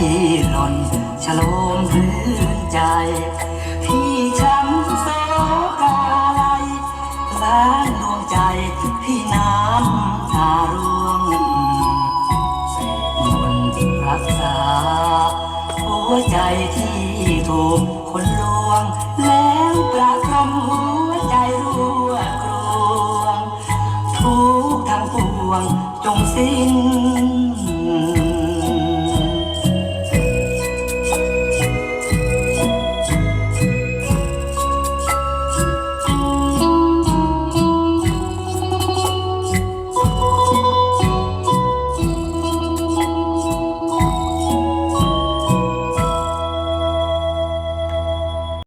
ที่หล่นฉลมพื้นใจ ที่ช้ำโศกาไหลล้างดวงใจที่น้ำตาร่วงเศษนรักษา หัวใจที่ถูกคนลวง แล้วประคำหัวใจรั่วกรวงทุกทางปวงจงสิ้น